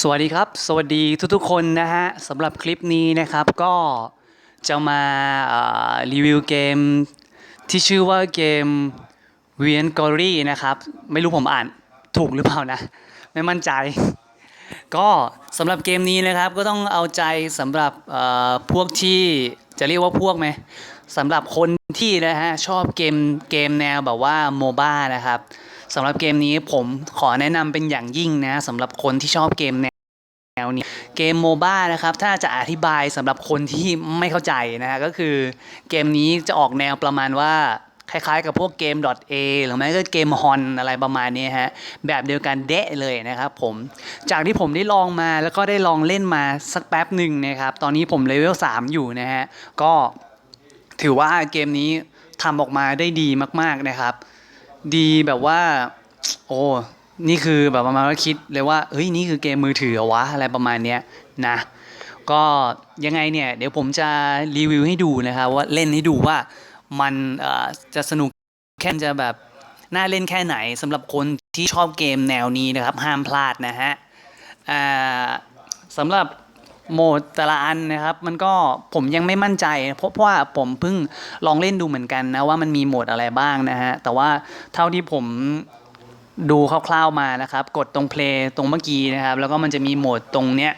สวัสดีครับ สวัสดีทุกๆคนนะฮะสำหรับคลิปนี้นะครับก็จะมารีวิวเกมที่ชื่อว่าเกม v i e n g o r y นะครับ ไม่รู้ผมอ่านถูกหรือเปล่านะ ไม่มั่นใจ ก็สำหรับเกมนี้นะครับก็ต้องเอาใจสำหรับพวกที่จะเรียกว่าพวกไหมสำหรับคนที่นะฮะชอบเกมเกมแนวแบบว่าโมบ้านะครับ สำหรับเกมนี้ผมขอแนะนำเป็นอย่างยิ่งนะสำหรับคนที่ชอบเกมแนวนวนี้เกมโมบ้านะครับถ้าจะอธิบายสำหรับคนที่ไม่เข้าใจนะฮะก็คือเกมนี้จะออกแนวประมาณว่าคล้ายๆกับพวกเกม .a หรือไม่ก็เกมฮอนอะไรประมาณนี้ฮะแบบเดียวกันเดะเลยนะครับผมจากที่ผมได้ลองมาแล้วก็ได้ลองเล่นมาสักแป๊บหนึ่งนะครับตอนนี้ผมเลเวล3อยู่นะฮะก็ถือว่าเกมนี้ทำออกมาได้ดีมากๆนะครับ ดีแบบว่า โอ้นี่คือแบบประมาณว่าคิดเลยว่าเฮ้ยนี่คือเกมมือถือวะอะไรประมาณเนี้ยนะก็ยังไงเนี่ยเดี๋ยวผมจะรีวิวให้ดูนะครับว่าเล่นให้ดูว่ามันจะสนุกแค่จะแบบน่าเล่นแค่ไหนสำหรับคนที่ชอบเกมแนวนี้นะครับ ห้ามพลาดนะฮะสำหรับ โหมดแต่ละอันนะครับ มันก็ผมยังไม่มั่นใจ เพราะว่าผมเพิ่งลองเล่นดูเหมือนกันนะว่ามันมีโหมดอะไรบ้างนะฮะแต่ว่าเท่าที่ผมดูคร่าวๆมานะครับ กดตรงเพลย์ตรงเมื่อกี้นะครับ แล้วก็มันจะมีโหมดตรงเนี้ย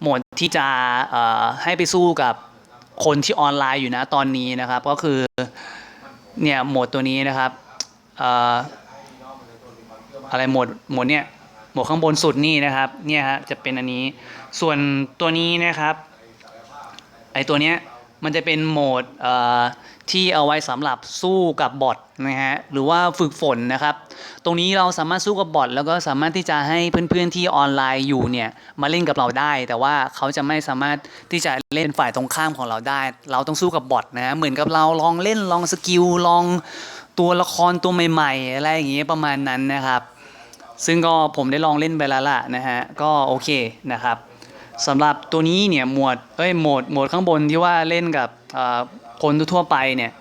โหมดที่จะให้ไปสู้กับคนที่ออนไลน์อยู่นะตอนนี้นะครับ ก็คือเนี่ยโหมดตัวนี้นะครับเอ่ออะไรโหมดโหมดเนี้ยโหมดข้างบนสุดนี่นะครับเนี่ยฮะจะเป็นอันนี้ ส่วนตัวนี้นะครับไอตัวเนี้ยมันจะเป็นโหมดที่เอาไว้สำหรับสู้กับบอทนะฮะหรือว่าฝึกฝนนะครับ ตรงนี้เราสามารถสู้กับบอทแล้วก็สามารถที่จะให้เพื่อนๆที่ออนไลน์อยู่เนี่ยมาเล่นกับเราได้ แต่ว่าเขาจะไม่สามารถที่จะเล่นฝ่ายตรงข้ามของเราได้ เราต้องสู้กับบอทนะเหมือนกับเราลองเล่นลองสกิลลองตัวละครตัวใหม่ๆ อะไรอย่างเงี้ยประมาณนั้นนะครับ ซึ่งก็ผมได้ลองเล่นไปแล้วล่ะนะฮะก็โอเคนะครับ สำหรับตัวนี้เนี่ยหมวดเอ้ยโหมดโหมดข้างบนที่ว่าเล่นกับคนทั่วไปเนี่ย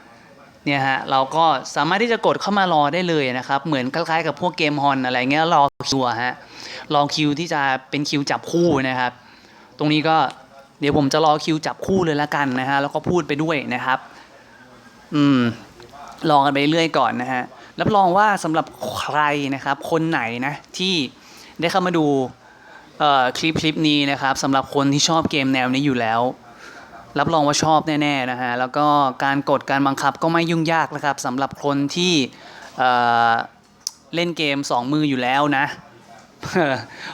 เนี่ยฮะเราก็สามารถที่จะกดเข้ามารอได้เลยนะครับ เหมือนคล้ายๆกับพวกเกมฮอนอะไรเงี้ยรอคิวฮะรอคิวที่จะเป็นคิวจับคู่นะครับ ตรงนี้ก็เดี๋ยวผมจะรอคิวจับคู่เลยละกันนะฮะแล้วก็พูดไปด้วยนะครับ อืมลองกันไปเรื่อยก่อนนะฮะรับรองว่าสำหรับใครนะครับ คนไหนนะที่ได้เข้ามาดู คลิปคลิปนี้นะครับสำหรับคนที่ชอบเกมแนวนี้อยู่แล้ว รับรองว่าชอบแน่ๆนะฮะแล้วก็การกดการบังคับก็ไม่ยุ่งยากนะครับสำหรับคนที่เล่นเกม 2 มืออยู่แล้วนะ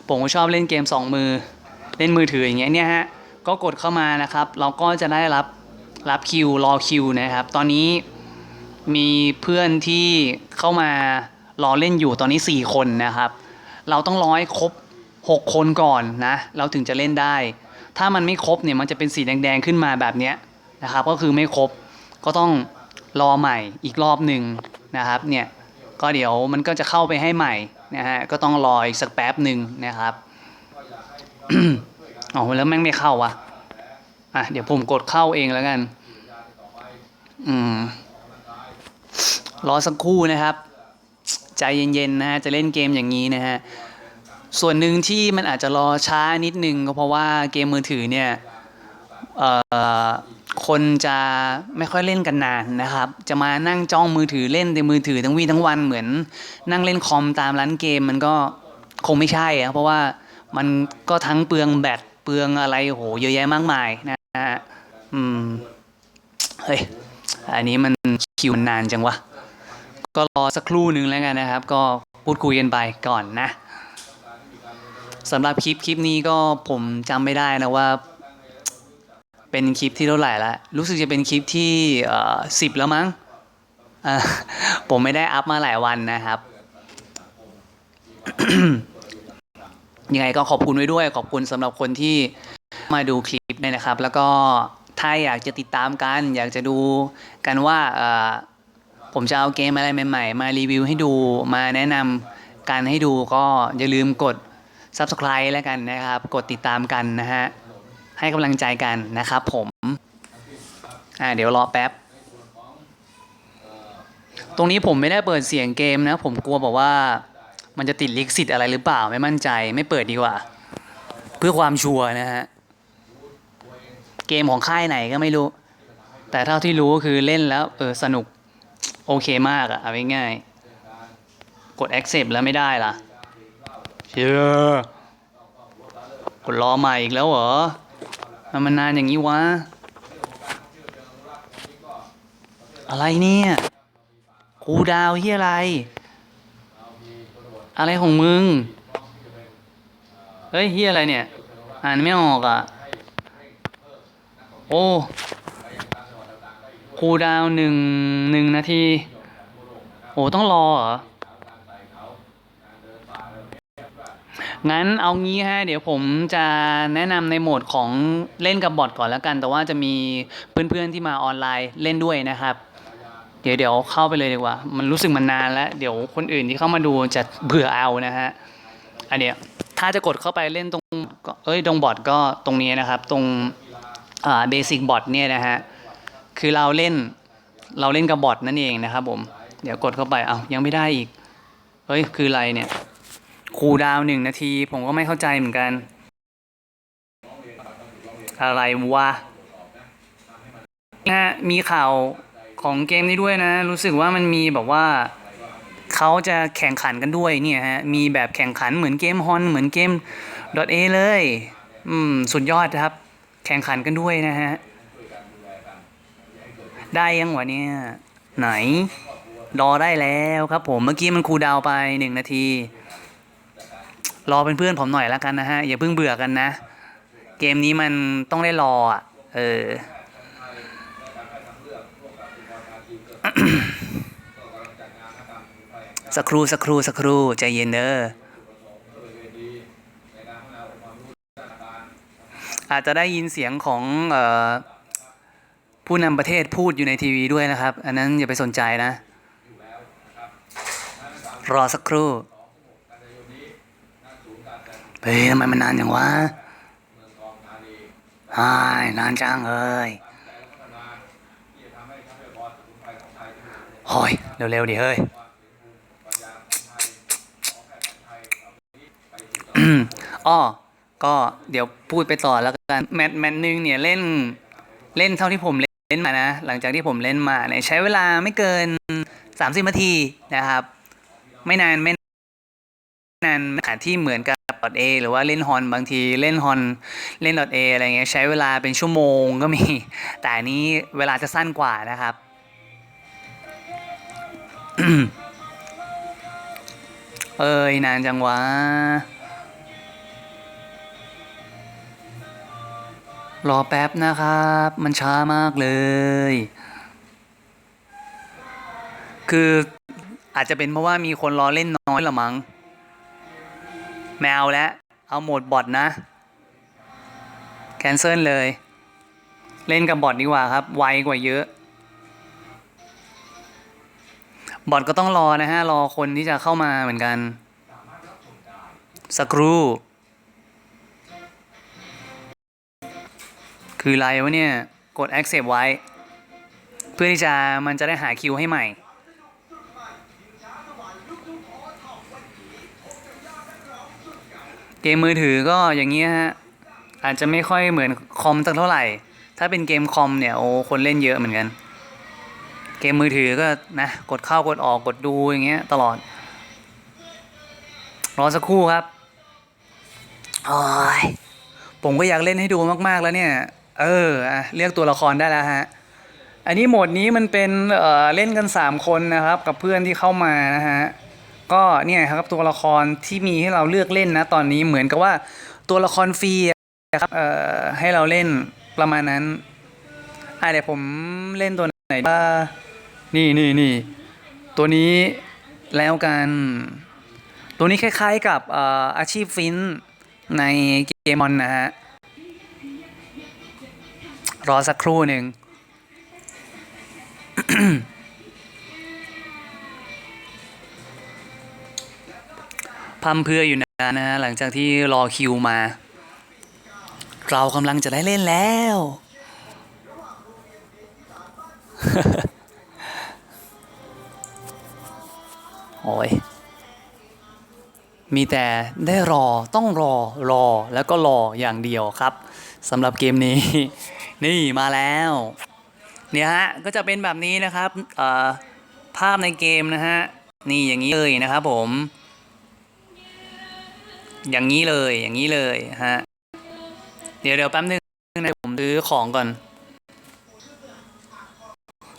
ผมก็ชอบเล่นเกม 2 มือ เล่นมือถืออย่างเงี้ยเนี่ยฮะก็กดเข้ามานะครับ เราก็จะได้รับรับคิวรอคิวนะครับ ตอนนี้มีเพื่อนที่เข้ามารอเล่นอยู่ตอนนี้ 4 คนนะครับ เราต้องร้อยครบ 6 คนก่อนนะเราถึงจะเล่นได้ ถ้ามันไม่ครบเนี่ยมันจะเป็นสีแดงๆขึ้นมาแบบนี้นะครับ ก็คือไม่ครบก็ต้องรอใหม่อีกรอบหนึ่งนะครับเนี่ยก็เดี๋ยวมันก็จะเข้าไปให้ใหม่นะฮะก็ต้องรออีกสักแป๊บหนึ่งนะครับอ๋อแล้วแม่งไม่เข้าวะอะเดี๋ยวผมกดเข้าเองแล้วกัน อืมรอสักครู่นะครับ ใจเย็นๆนะฮะจะเล่นเกมอย่างนี้นะฮะ ส่วนหนึ่งที่มันอาจจะรอช้านิดนึงก็เพราะว่าเกมมือถือเนี่ยคนจะไม่ค่อยเล่นกันนานนะครับ จะมานั่งจ้องมือถือเล่นในมือถือทั้งวี่ทั้งวันเหมือน นั่งเล่นคอมตามร้านเกมมันก็คงไม่ใช่อะเพราะว่ามันก็ทั้งเปลืองแบตเปลืองอะไรโหเยอะแยะมากมายนะฮะอืมเฮ้ยอันนี้มันคิวมันนานจังวะก็รอสักครู่หนึ่งแล้วกันนะครับ ก็พูดคุยกันไปก่อนนะ สำหรับคลิปคลิปนี้ก็ผมจำไม่ได้นะว่า เป็นคลิปที่เท่าไหร่และรู้สึกจะเป็นคลิปที่สิบแล้วมั้งผมไม่ได้อัพมาหลายวันนะครับ ยังไงก็ขอบคุณไว้ด้วย ขอบคุณสำหรับคนที่มาดูคลิปเนี่ยนะครับ แล้วก็ถ้าอยากจะติดตามกัน อยากจะดูกันว่าผมจะเอาเกมอะไรใหม่ ๆ มารีวิวให้ดูมาแนะนำกันให้ดูก็อย่าลืมกด Subscribe แล้วกันนะครับ กดติดตามกันนะฮะ ให้กำลังใจกันนะครับผม อ่าเดี๋ยวรอแป๊บ ตรงนี้ผมไม่ได้เปิดเสียงเกมนะ ผมกลัวบอกว่ามันจะติดลิขสิทธิ์อะไรหรือเปล่าไม่มั่นใจไม่เปิดดีกว่า เพื่อความชัวร์นะฮะ เกมของค่ายไหนก็ไม่รู้ แต่เท่าที่รู้ก็คือเล่นแล้วเออสนุกโอเคมากอะเอาง่ายๆกด accept แล้วไม่ได้ล่ะ เชื่อกดรอใหม่อีกแล้วเหรอทำมันนานอย่างนี้วะ อะไรเนี่ยครูดาวเฮียอะไร อะไรของมึง เฮ้ยเฮียอะไรเนี่ย อ่านไม่ออกอะ โอ้ครูดาวหนึ่งหนึ่งนาที โอ้ต้องรอเหรอ งั้นเอางี้ฮะเดี๋ยวผมจะแนะนำในโหมดของเล่นกับบอทก่อนแล้วกัน แต่ว่าจะมีเพื่อนๆที่มาออนไลน์เล่นด้วยนะครับ เดี๋ยวเดี๋ยวเข้าไปเลยดีกว่า มันรู้สึกมันนานแล้ว เดี๋ยวคนอื่นที่เข้ามาดูจะเบื่อเอานะฮะอันเนี้ยถ้าจะกดเข้าไปเล่นตรงเอ้ยตรงบอทก็ตรงนี้นะครับ ตรงอ่าเบสิกบอทเนี่ยนะฮะคือเราเล่นเราเล่นกับบอทนั่นเองนะครับผมเดี๋ยวกดเข้าไปเอายังไม่ได้อีกเฮ้ยคืออะไรเนี่ย คูดาวหนึ่งนาที ผมก็ไม่เข้าใจเหมือนกัน อะไรวะนะฮะมีข่าวของเกมนี้ด้วยนะ รู้สึกว่ามันมีแบบว่าเขาจะแข่งขันกันด้วยเนี่ยฮะ มีแบบแข่งขันเหมือนเกมฮอนเหมือนเกม .a เลย อืม สุดยอดครับ แข่งขันกันด้วยนะฮะ ได้ยังวะเนี่ย ไหน รอได้แล้วครับผม เมื่อกี้มันคูดาวไปหนึ่งนาที รอเป็นเพื่อนผมหน่อยแล้วกันนะฮะ อย่าเพิ่งเบื่อกันนะ เกมนี้มันต้องได้รออะ เออสักครู่สักครู่สักครู่ใจเย็นเด้ออาจจะได้ยินเสียงของออผู้นำประเทศพูดอยู่ในทีวีด้วยนะครับ อันนั้นอย่าไปสนใจนะ รอสักครู่ เฮ้ยทำไมมันนานอย่างวะฮายนานจังเอ้ยโอ้ยเร็วๆดิเฮ้ยอ้อก็เดี๋ยวพูดไปต่อแล้วกันแมตช์แมตช์หนึ่งเนี่ยเล่นเล่นเท่าที่ผมเล่นมานะ หลังจากที่ผมเล่นมาเนี่ยใช้เวลาไม่เกิน30นาทีนะครับ ไม่นานไม่นานขนาดที่เหมือนกับ .a หรือว่าเล่นฮอนบางทีเล่นฮอนเล่น .a อะไรเงี้ยใช้เวลาเป็นชั่วโมงก็มี แต่อันนี้เวลาจะสั้นกว่านะครับเอ้ยนานจังวะรอแป๊บนะครับ มันช้ามากเลย คืออาจจะเป็นเพราะว่ามีคนรอเล่นน้อยละมั้ง แมวแล้ว เอาโหมดบอทนะ แคนเซิลเลย เล่นกับบอทดีกว่าครับ ไวกว่าเยอะ บอทก็ต้องรอนะฮะ รอคนที่จะเข้ามาเหมือนกันสักครู่คืออะไรวะเนี่ย กด accept ไว้ เพื่อที่จะมันจะได้หาคิวให้ใหม่ เกมมือถือก็อย่างเงี้ยฮะอาจจะไม่ค่อยเหมือนคอมสักเท่าไหร่ ถ้าเป็นเกมคอมเนี่ยโอ้คนเล่นเยอะเหมือนกัน เกมมือถือก็นะกดเข้ากดออกกดดูอย่างเงี้ยตลอด รอสักครู่ครับโอ้ยผมก็อยากเล่นให้ดูมากๆแล้วเนี่ย เออเรียกตัวละครได้แล้วฮะ อันนี้โหมดนี้มันเป็นเอ่อเล่นกัน 3 คนนะครับ กับเพื่อนที่เข้ามานะฮะ ก็เนี่ยครับตัวละครที่มีให้เราเลือกเล่นนะตอนนี้เหมือนกับว่าตัวละครฟรีครับเอ่อให้เราเล่นประมาณนั้นอะเดี๋ยวผมเล่นตัวไหนบ้างนี่นี่นี่ตัวนี้แล้วกัน ตัวนี้คล้ายๆกับออาชีพฟินในเกมอนนะฮะ รอสักครู่หนึ่ง พัมเพื่ออยู่นานนะฮะหลังจากที่รอคิวมา เรากำลังจะได้เล่นแล้ว โอ้ยมีแต่ได้รอต้องรอรอแล้วก็รออย่างเดียวครับสำหรับเกมนี้ นี่มาแล้ว เนี่ยฮะ ก็จะเป็นแบบนี้นะครับเอ่อภาพในเกมนะฮะ นี่อย่างนี้เลยนะครับผม อย่างนี้เลยอย่างนี้เลยฮะ เดี๋ยวเดี๋ยวแป๊บนึงนะผมซื้อของก่อน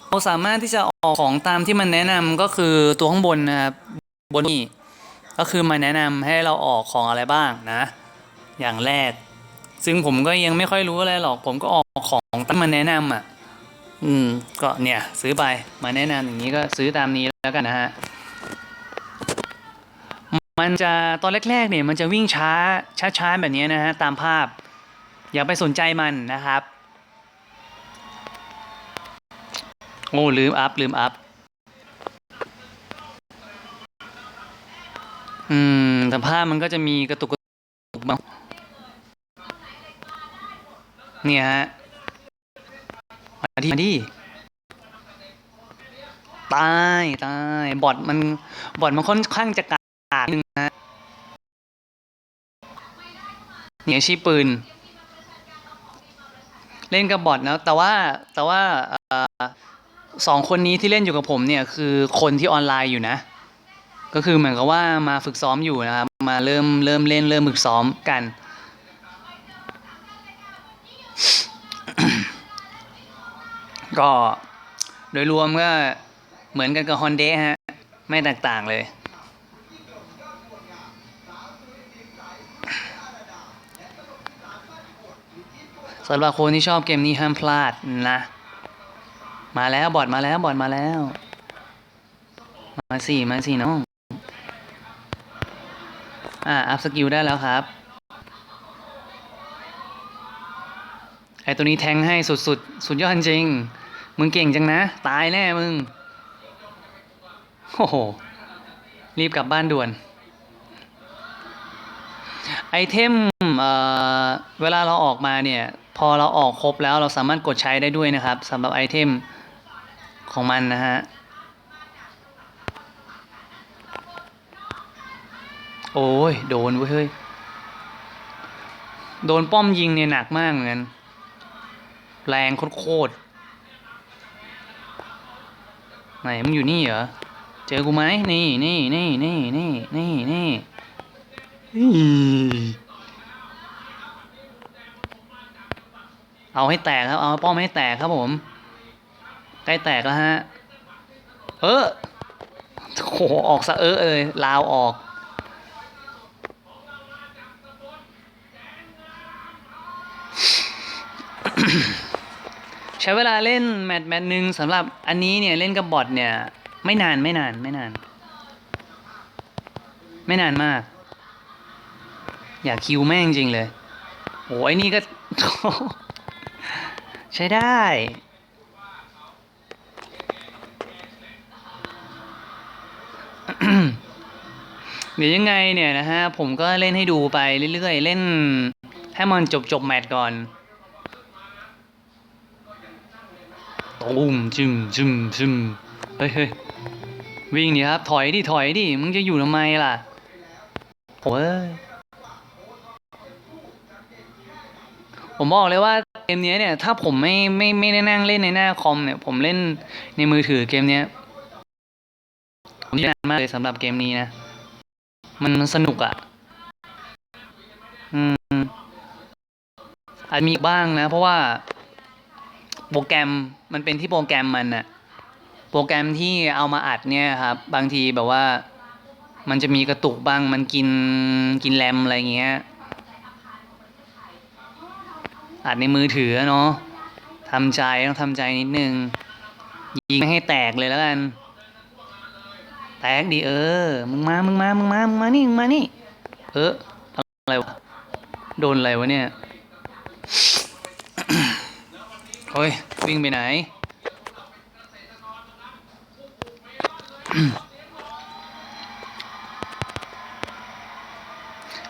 เราสามารถที่จะออกของตามที่มันแนะนำก็คือตัวข้างบนนะครับบนนี่ก็คือมันแนะนำให้เราออกของอะไรบ้างนะ อย่างแรก ซึ่งผมก็ยังไม่ค่อยรู้อะไรหรอก ผมก็ออกของตามมันแนะนำอะ อืม ก็เนี่ย ซื้อไปมาแนะนำอย่างนี้ก็ซื้อตามนี้แล้วกันนะฮะ มันจะตอนแรกๆเนี่ยมันจะวิ่งช้าช้าๆแบบนี้นะฮะตามภาพ อย่าไปสนใจมันนะครับ โอ้ลืมอัพลืมอัพอืมแต่ภาพมันก็จะมีกระตุกกระตุกบ้างเนี่ยฮะมาดิมาดิตายตายบอทมันบอทมันค่อนข้างจะกากนิดนึงนะ เนี่ยอาชีพปืน เล่นกับบอทนะแต่ว่าแต่ว่าสองคนนี้ที่เล่นอยู่กับผมเนี่ยคือคนที่ออนไลน์อยู่นะ ก็คือเหมือนกับว่ามาฝึกซ้อมอยู่นะครับ มาเริ่มเริ่มเล่นเริ่มฝึกซ้อมกัน ก็โดยรวมก็เหมือนกันกับฮอนเดฮะ ไม่แตกต่างเลย สำหรับคนที่ชอบเกมนี้ห้ามพลาดนะ มาแล้วบอดมาแล้วบอดมาแล้ว มาสิมาสิน้อง อ่าอัพสกิลได้แล้วครับไอตัวนี้แทงให้สุดสุดสุดยอดจริง มึงเก่งจังนะ ตายแน่มึง โอ้โห รีบกลับบ้านด่วน ไอเทมเอ่อเวลาเราออกมาเนี่ย พอเราออกครบแล้วเราสามารถกดใช้ได้ด้วยนะครับสำหรับไอเทมของมันนะฮะโอ้ย โดนเว้ย โดนป้อมยิงเนี่ยหนักมากเหมือนกันแรงโคตรไหนมึงอยู่นี่เหรอ เจอกูไหมนี่นี่นี่นี่นี่นี่นี่ เอาให้แตกครับ เอาป้อมให้แตกครับผม ใกล้แตกแล้วฮะ เออโหออกสะเออเลยลาวออก ใช้เวลาเล่นแมตช์แมตช์หนึ่งสำหรับอันนี้เนี่ยเล่นกับบอทเนี่ย ไม่นานไม่นานไม่นาน ไม่นานมาก อยากคิวแม่งจริงเลยโอ้ยนี่ก็ ใช้ได้ เดี๋ยวยังไงเนี่ยนะฮะ ผมก็เล่นให้ดูไปเรื่อยๆ เล่นให้มันจบจบแมตช์ก่อนตูมจึมจึมจึมเฮ้ยเฮ้ยวิ่งดิครับ ถอยดิ ถอยดิ มึงจะอยู่ทำไมล่ะโอ้ย ผมบอกเลยว่าเกมนี้เนี่ยถ้าผมไม่ไม่ไม่ได้นั่งเล่นในหน้าคอมเนี่ย ผมเล่นในมือถือเกมเนี้ยผมนานมากเลยสำหรับเกมนี้นะ มันสนุกอะ่ะ อืมอาจมีบ้างนะ เพราะว่าโปรแกรมมันเป็นที่โปรแกรมมันน่ะโปรแกรมที่เอามาอัดเนี่ยครับ บางทีแบบว่า มันจะมีกระตุกบ้าง มันกินกินแรมอะไรเงี้ย อัดในมือถือเนาะทำใจต้องทำใจนิดนึง ยิงไม่ให้แตกเลยแล้วกัน แตกดีเออ มึงมา มึงมา มึงมา มึงมานี่ มึงมานี่ เออ อะไรวะ โดนอะไรวะเนี่ยเฮ้ย วิ่งไปไหน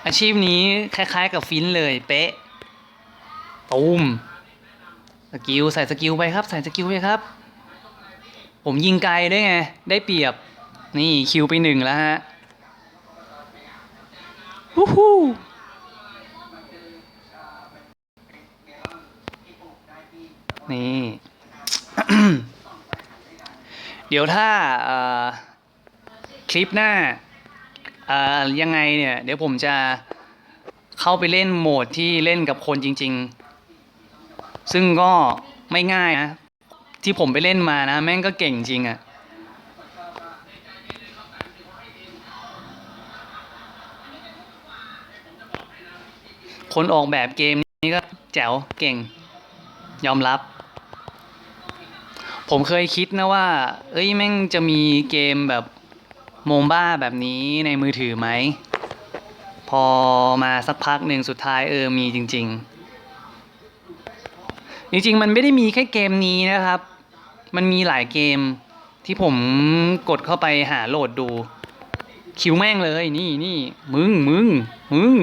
อาชีพนี้คล้ายๆกับฟินเลย เป๊ะ ตูมสกิลใส่สกิลไปครับ ใส่สกิลไปครับ ผมยิงไกลด้วยไง ได้เปรียบ นี่คิวไปหนึ่งแล้วฮะฮู้ฮู้นี่ เดี๋ยวถ้าคลิปหน้าเอ่อยังไงเนี่ย เดี๋ยวผมจะเข้าไปเล่นโหมดที่เล่นกับคนจริง ๆ ซึ่งก็ไม่ง่ายนะ ที่ผมไปเล่นมานะ แม่งก็เก่งจริงอะคนออกแบบเกมนี้ก็แจ๋วเก่ง ยอมรับ ผมเคยคิดนะว่า เอ้ยแม่งจะมีเกมแบบโมบ้าแบบนี้ในมือถือไหม พอมาสักพักหนึ่งสุดท้ายเออมีจริง ๆ จริงๆ มันไม่ได้มีแค่เกมนี้นะครับ มันมีหลายเกมที่ผมกดเข้าไปหาโหลดดู คิวแม่งเลยนี่นี่มึงมึงมึง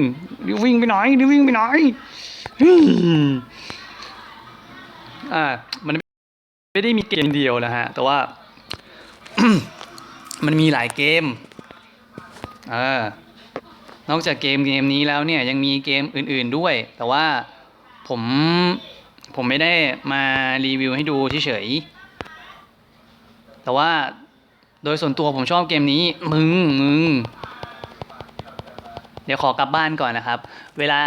รีบวิ่งไปหนรีบวิ่งไปหนฮึ่มอ่ามันไม่ได้มีเกมเดียวนะฮะ แต่ว่า มันมีหลายเกมเออนอกจากเกมเกมนี้แล้วเนี่ยยังมีเกมอื่น ๆด้วย แต่ว่าผม ผมไม่ได้มารีวิวให้ดูเฉยๆแต่ว่าโดยส่วนตัวผมชอบเกมนี้ มึงมึงเดี๋ยวขอกลับบ้านก่อนนะครับ เวลา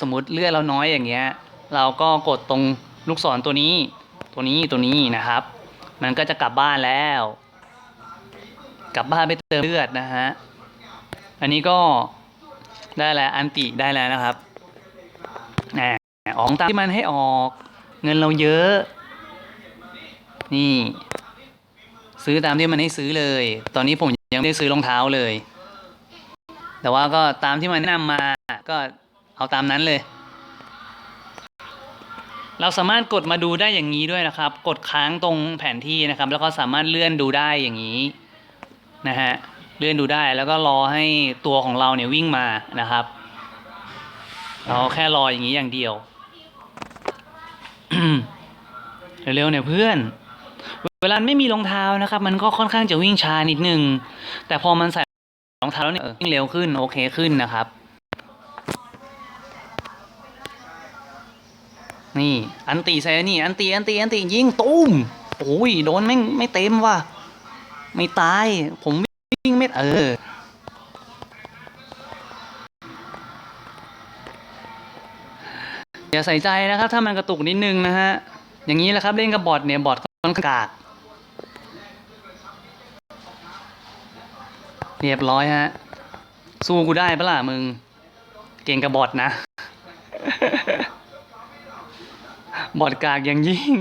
สมมติเลือดเราน้อยอย่างเงี้ย เราก็กดตรงลูกศรตัวนี้ ตัวนี้ตัวนี้นะครับ มันก็จะกลับบ้านแล้ว กลับบ้านไปเติมเลือดนะฮะ อันนี้ก็ได้แล้วอันติได้แล้วนะครับ ออกตามที่มันให้ออก เงินเราเยอะ นี่ ซื้อตามที่มันให้ซื้อเลย ตอนนี้ผมยังไม่ได้ซื้อรองเท้าเลย แต่ว่าก็ตามที่มันแนะนำมาก็เอาตามนั้นเลย เราสามารถกดมาดูได้อย่างนี้ด้วยนะครับ กดค้างตรงแผนที่นะครับ แล้วก็สามารถเลื่อนดูได้อย่างนี้นะฮะเลื่อนดูได้แล้วก็รอให้ตัวของเราเนี่ยวิ่งมานะครับ เราแค่รออย่างนี้อย่างเดียว เร็วๆเนี่ยเพื่อน เวลาไม่มีรองเท้านะครับ มันก็ค่อนข้างจะวิ่งช้านิดนึง แต่พอมันใส่รองเท้าแล้วเนี่ยเออวิ่งเร็วขึ้นโอเคขึ้นนะครับ นี่อันตีใส่นี่ อันตีอันตีอันตียิงตุ้มโอ้ยโดนไม่ไม่เต็มว่ะไม่ตาย ผมวิ่งไม่เออ อย่าใส่ใจนะครับ ถ้ามันกระตุกนิดนึงนะฮะ อย่างนี้แหละครับเล่นกับบอทเนี่ยบอทค่อนข้างกากเรียบร้อยฮะ สู้กูได้ปะล่ะมึง เก่งกับบอทนะ บอทกากอย่างยิ่ง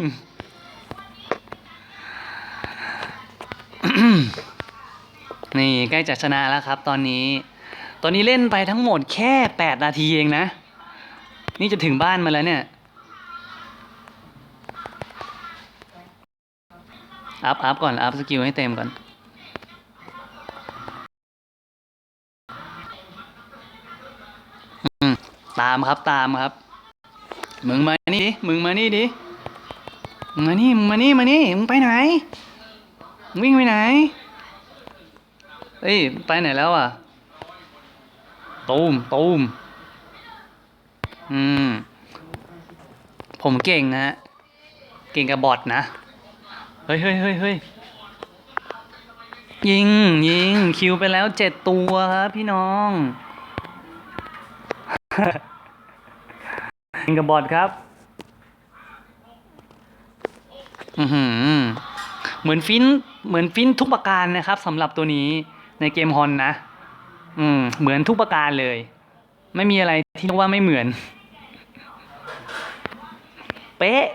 นี่ใกล้จะชนะแล้วครับ ตอนนี้ ตอนนี้เล่นไปทั้งหมดแค่แปดนาทีเองนะ นี่จะถึงบ้านมาแล้วเนี่ย อัพอัพก่อน อัพสกิลให้เต็มก่อนอืมตามครับตามครับ มึงมานี่ดิ มึงมานี่ดิ มึงมานี่ มึงมานี่ มานี่ มึงไปไหน มึงวิ่งไปไหน เอ้ย ไปไหนแล้วอะ ตูมตูม อืม ผมเก่งนะฮะเก่งกับบอทนะ เฮ้ยเฮ้ยเฮ้ยเฮ้ยยิง ยิง คิวไปแล้วเจ็ดตัวครับพี่น้องเก่งกับบอทครับ อือหือ เหมือนฟิน เหมือนฟินทุกประการนะครับสำหรับตัวนี้ในเกมฮอนนะ อืม เหมือนทุกประการเลย ไม่มีอะไรที่เรียกว่าไม่เหมือน เป๊ะ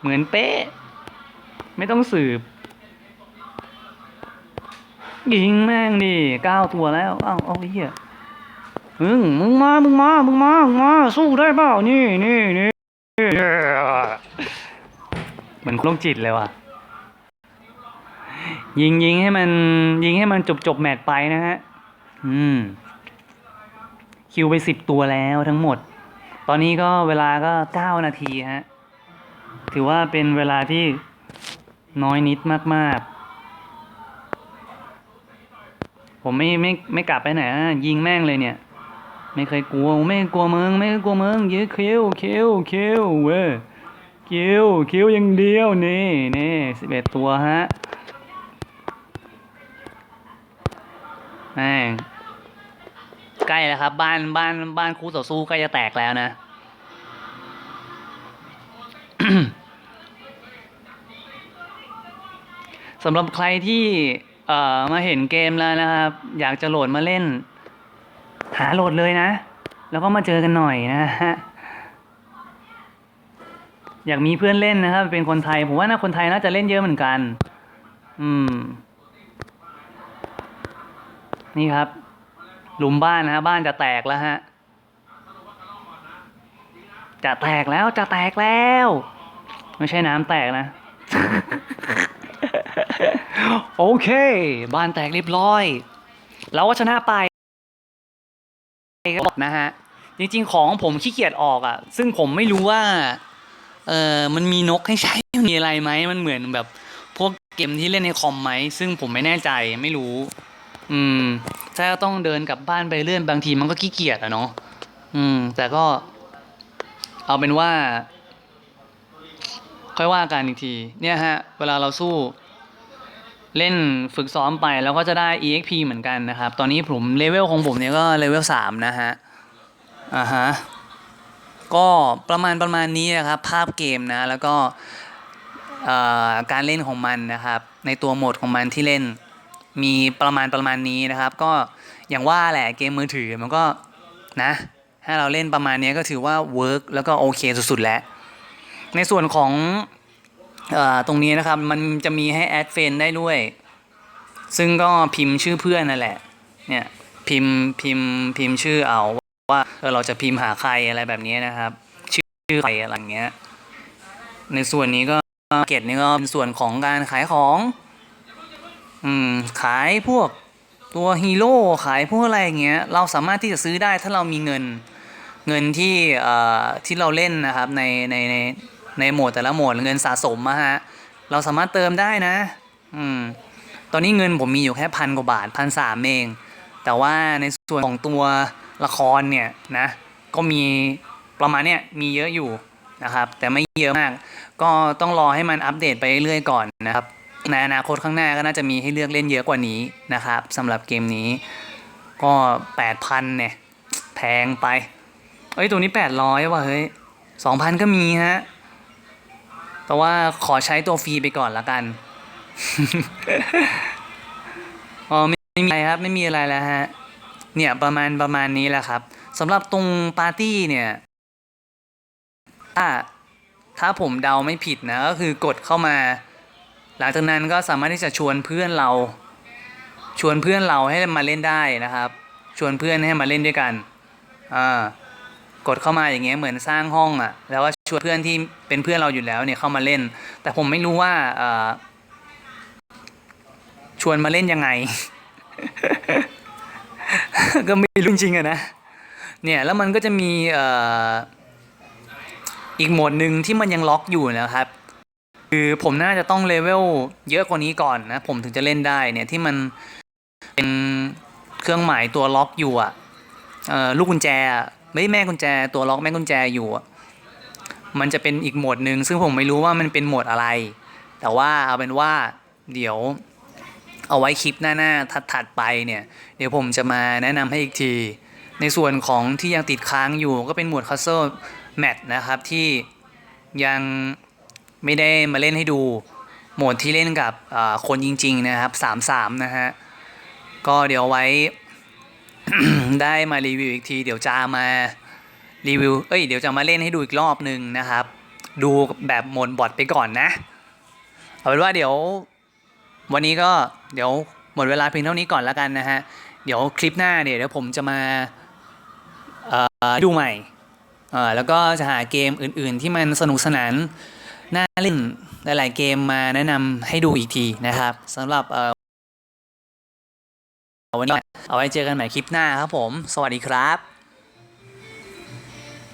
เหมือนเป๊ะ ไม่ต้องสืบยิงแม่งดิเก้าตัวแล้วเอ้าเอาไอ้เหี้ยมึงมึงมา มึงมา มึงมา มึงมา สู้ได้เปล่า นี่นี่นี่เหมือนโรคจิตเลยว่ะ ยิงยิงให้มัน ยิงให้มันจบจบแมตช์ไปนะฮะ อืม คิวไปสิบตัวแล้วทั้งหมด ตอนนี้ก็เวลาก็เก้านาทีฮะ ถือว่าเป็นเวลาที่น้อยนิดมาก ๆ ผมไม่ไม่ไม่กลับไปไหนนะยิงแม่งเลยเนี่ย ไม่เคยกลัวไม่กลัวมึงไม่กลัวมึงเยอะคิวคิวคิวเว้ยคิวคิวอย่างเดียวนี่นี่สิบเอ็ดตัวฮะ ครับ บ้านบ้านบ้านคู่ต่อสู้ใกล้จะแตกแล้วนะสำหรับใครที่เอ่อมาเห็นเกมแล้วนะครับ อยากจะโหลดมาเล่น หาโหลดเลยนะ แล้วก็มาเจอกันหน่อยนะฮะอยากมีเพื่อนเล่นนะครับ เป็นคนไทย ผมว่าน่าคนไทยน่าจะเล่นเยอะเหมือนกัน อืม นี่ครับ หลุมบ้านนะฮะบ้านจะแตกแล้วฮะ จะแตกแล้วจะแตกแล้ว ไม่ใช่น้ำแตกนะ โอเค บ้านแตกเรียบร้อย เราก็ชนะไปนะฮะ จริง ๆ ของผมขี้เกียจออกอะ ซึ่งผมไม่รู้ว่า เออมันมีนกให้ใช้มีอะไรไหมมันเหมือนแบบ พวกเกมที่เล่นในคอมไหมซึ่งผมไม่แน่ใจไม่รู้ อืมถ้าต้องเดินกลับบ้านไปเรื่อนบางทีมันก็ขี้เกียจอะเนาะอืม แต่ก็ เอาเป็นว่า ค่อยว่ากันอีกที เนี่ยฮะ เวลาเราสู้ เล่นฝึกซ้อมไปแล้วก็จะได้ EXP เหมือนกันนะครับ ตอนนี้ผมเลเวลของผมเนี่ยก็เลเวลสามนะฮะอ่าฮะก็ประมาณประมาณนี้นะครับ ภาพเกมนะ แล้วก็การเล่นของมันนะครับ ในตัวโหมดของมันที่เล่น มีประมาณประมาณนี้นะครับ ก็อย่างว่าแหละเกมมือถือมันก็นะให้เราเล่นประมาณนี้ก็ถือว่าเวิร์กแล้วก็โอเคสุด ๆ แล้ว ในส่วนของออตรงนี้นะครับ มันจะมีให้แอดเฟนได้ด้วย ซึ่งก็พิมพ์ชื่อเพื่อนนั่นแหละ เนี่ยพิมพ์พิมพ์พิมพ์ชื่อเอาว่าเออเราจะพิมพ์หาใครอะไรแบบนี้นะครับ ชื่อชื่อใครอะไรอย่างเงี้ย ในส่วนนี้ก็เก็ตนี่ก็เป็นส่วนของการขายของ อืมขายพวกตัวฮีโร่ขายพวกอะไรอย่างเงี้ยเราสามารถที่จะซื้อได้ถ้าเรามีเงินเงินที่เอ่อที่เราเล่นนะครับในในในในโหมดแต่ละโหมดเงินสะสมอะฮะเราสามารถเติมได้นะอืมตอนนี้เงินผมมีอยู่แค่พันกว่าบาทพันสามเองแต่ว่าในส่วนของตัวละครเนี่ยนะก็มีประมาณเนี้ยมีเยอะอยู่นะครับแต่ไม่เยอะมาก ก็ต้องรอให้มันอัปเดตไปเรื่อยๆก่อนนะครับ ในอนาคตข้างหน้าก็น่าจะมีให้เลือกเล่นเยอะกว่านี้นะครับสำหรับเกมนี้ ก็แปดพันเนี่ย แพงไป เอ้ย ตัวนี้แปดร้อยว่ะเฮ้ยสองพันก็มีฮะ แต่ว่าขอใช้ตัวฟรีไปก่อนละกันอ๋อไม่มีอะไรครับ ไม่มีอะไรแล้วฮะ เนี่ยประมาณประมาณนี้แหละครับสำหรับตรงปาร์ตี้เนี่ยถ้าถ้าผมเดาไม่ผิดนะ ก็คือกดเข้ามา หลังจากนั้นก็สามารถที่จะชวนเพื่อนเรา ชวนเพื่อนเราให้มาเล่นได้นะครับ ชวนเพื่อนให้มาเล่นด้วยกันอ่ากดเข้ามาอย่างเงี้ยเหมือนสร้างห้องอะ่ะ แล้วก็ชวนเพื่อนที่เป็นเพื่อนเราอยู่แล้วเนี่ยเข้ามาเล่น แต่ผมไม่รู้ว่าเออชวนมาเล่นยังไง ก็ไม่รู้จริงอะนะเนี่ยแล้วมันก็จะมีเอ่ออีกโหมดหนึ่งที่มันยังล็อกอยู่นะครับ คือผมน่าจะต้องเลเวลเยอะกว่านี้ก่อนนะ ผมถึงจะเล่นได้เนี่ยที่มันเป็นเครื่องหมายตัวล็อกอยู่อะเอ่อลูกกุญแจไม่แม่กุญแจตัวล็อกแม่กุญแจอยู่มันจะเป็นอีกโหมดหนึ่งซึ่งผมไม่รู้ว่ามันเป็นโหมดอะไร แต่ว่าเอาเป็นว่าเดี๋ยวเอาไว้คลิปหน้าๆถัดๆไปเนี่ย เดี๋ยวผมจะมาแนะนำให้อีกที ในส่วนของที่ยังติดค้างอยู่ก็เป็นหมวด Castle Match นะครับที่ยัง ไม่ได้มาเล่นให้ดูโหมดที่เล่นกับคนจริง ๆ นะครับ3-3นะฮะ ก็เดี๋ยวไว้ ได้มารีวิวอีกที เดี๋ยวจะมารีวิว เอ้ย เดี๋ยวจะมาเล่นให้ดูอีกรอบหนึ่งนะครับ ดูแบบโหมดบอทไปก่อนนะ เอาเป็นว่าเดี๋ยว วันนี้ก็เดี๋ยวหมดเวลาเพียงเท่านี้ก่อนแล้วกันนะฮะ เดี๋ยวคลิปหน้าเนี่ยเดี๋ยวผมจะมาดูใหม่แล้วก็จะหาเกมอื่น ๆ ที่มันสนุกสนาน น่าเล่นหลาย ๆ เกมมาแนะนำให้ดูอีกทีนะครับสำหรับวันนี้เอาไว้เจอกันใหม่คลิปหน้าครับผม สวัสดีครับ